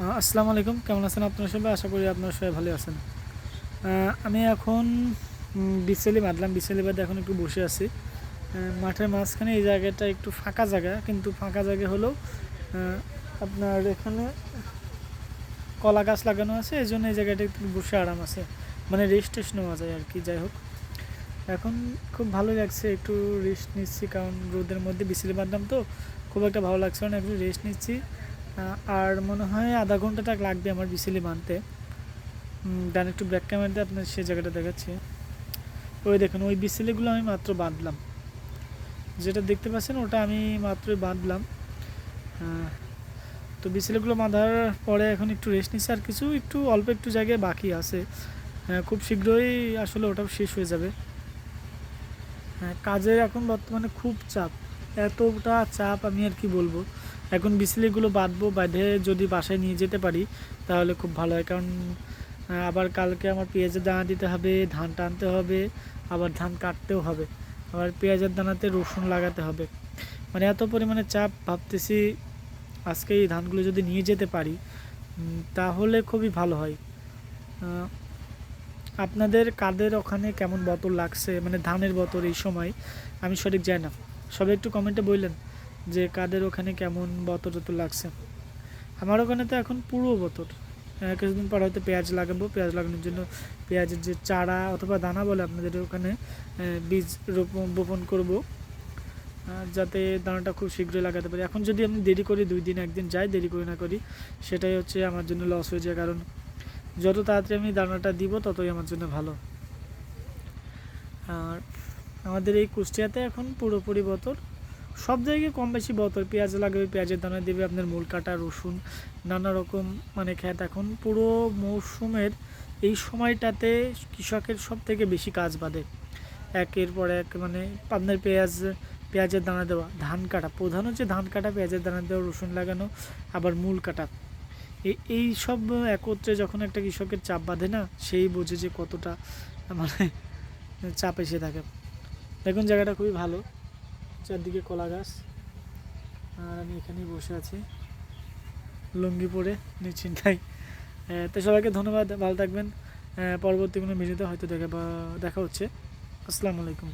আসসালামু আলাইকুম। কেমন আছেন আপনারা সবাই? আশা করি আপনারা সবাই ভালো আছেন। আমি এখন বিচেলি বাঁধলাম বিচেলি বাদে এখন একটু বসে আছি। মাঠের মাঝখানে এই জায়গাটা একটু ফাঁকা জায়গা, কিন্তু ফাঁকা জায়গা হলেও আপনার এখানে কলা গাছ লাগানো আছে। এই জন্য এই জায়গাটা একটু বসে আরাম আছে। মানে রেস্ট টেস্ট নেওয়া যায় আর কি, যাই হোক। এখন খুব ভালো লাগছে, একটু রেস্ট নিচ্ছি। কারণ রোদের মধ্যে বিচেলি বাঁধলাম তো, খুব একটা ভালো লাগছে না। একটু রেস্ট নিচ্ছি। আর মনে হয় আধা ঘন্টাটা লাগবে আমার বিসিলি বানতে। ডান একটু ব্যাক ক্যামেরাতে আপনার সেই জায়গাটা দেখাচ্ছি। ওই দেখুন, ওই বিসিলিগুলো আমি মাত্র বাঁধলাম। যেটা দেখতে পাচ্ছেন, ওটা আমি মাত্রই বাঁধলাম। তো বিসিলিগুলো বাঁধার পরে এখন একটু রেস্ট নিচ্ছে আর কিছু, একটু অল্প একটু জায়গায় বাকি আছে। খুব শীঘ্রই আসলে ওটাও শেষ হয়ে যাবে। হ্যাঁ কাজের এখন বর্তমানে খুব চাপ। এতটা চাপ আমি আর কি বলব। এখন বিসলিগুলো বাঁধবো, বাঁধে যদি বাসায় নিয়ে যেতে পারি, তাহলে খুব ভালো হয়। কারণ আবার কালকে আমার পেঁয়াজের দানা দিতে হবে, ধান টানতে হবে, আবার ধান কাটতেও হবে। আবার পেঁয়াজের দানাতে রসুন লাগাতে হবে। মানে এত পরিমাণে চাপ ভাবতেছি আজকে এই ধানগুলো যদি নিয়ে যেতে পারি তাহলে খুবই ভালো হয়। আপনাদের কাদের ওখানে কেমন বোতল লাগছে? মানে ধানের বোতল এই সময়? আমি সঠিক যাই না। সবাই একটু কমেন্টে বললেন। যে কাদের ওখানে কেমন বতর টোতল লাগছে। আমার ওখানে তো এখন পুরো বতর। কিছুদিন পর হয়তো পেঁয়াজ লাগাবো। পেঁয়াজ লাগানোর জন্য পেঁয়াজের যে চারা অথবা দানা বলে আপনাদের ওখানে বীজ রোপণ, বপন করব। যাতে দানাটা খুব শীঘ্রই লাগাতে পারি। এখন যদি আমি দেরি করি, দুই দিন, একদিন যাই, দেরি করি না করি, সেটাই হচ্ছে আমার জন্য লস হয়ে যায়। কারণ যত তাড়াতাড়ি আমি দানাটা দিব, ততই আমার জন্য ভালো। আর আমাদের এই কুষ্টিয়াতে এখন পুরোপুরি বতর। সব জায়গায় কম বেশি বতর পেঁয়াজ লাগাবে, পেঁয়াজের দানা দেবে আপনার মূল কাটা, রসুন, নানা রকম মানে খ্যাত এখন পুরো মৌসুমের এই সময়টাতে কৃষকের সব থেকে বেশি কাজ বাঁধে। একের পর এক মানে আপনার পেঁয়াজ, পেঁয়াজের দানা দেওয়া, ধান কাটা। প্রধান হচ্ছে ধান কাটা, পেঁয়াজের দানা দেওয়া, রসুন লাগানো, আবার মূল কাটা। এই সব একত্রে যখন একটা কৃষকের চাপ বাঁধে না, সেই বোঝে যে কতটা মানে চাপ এসে থাকে। দেখুন, জায়গাটা খুবই ভালো। চারদিকে কলা গাছ। আর আমি এখানেই বসে আছি, লুঙ্গি পরে নিশ্চিন্তাই তো সবাইকে ধন্যবাদ, ভালো থাকবেন। পরবর্তী কোনো ভিডিওতে হয়তো দেখা দেখা হচ্ছে। আসসালামু আলাইকুম।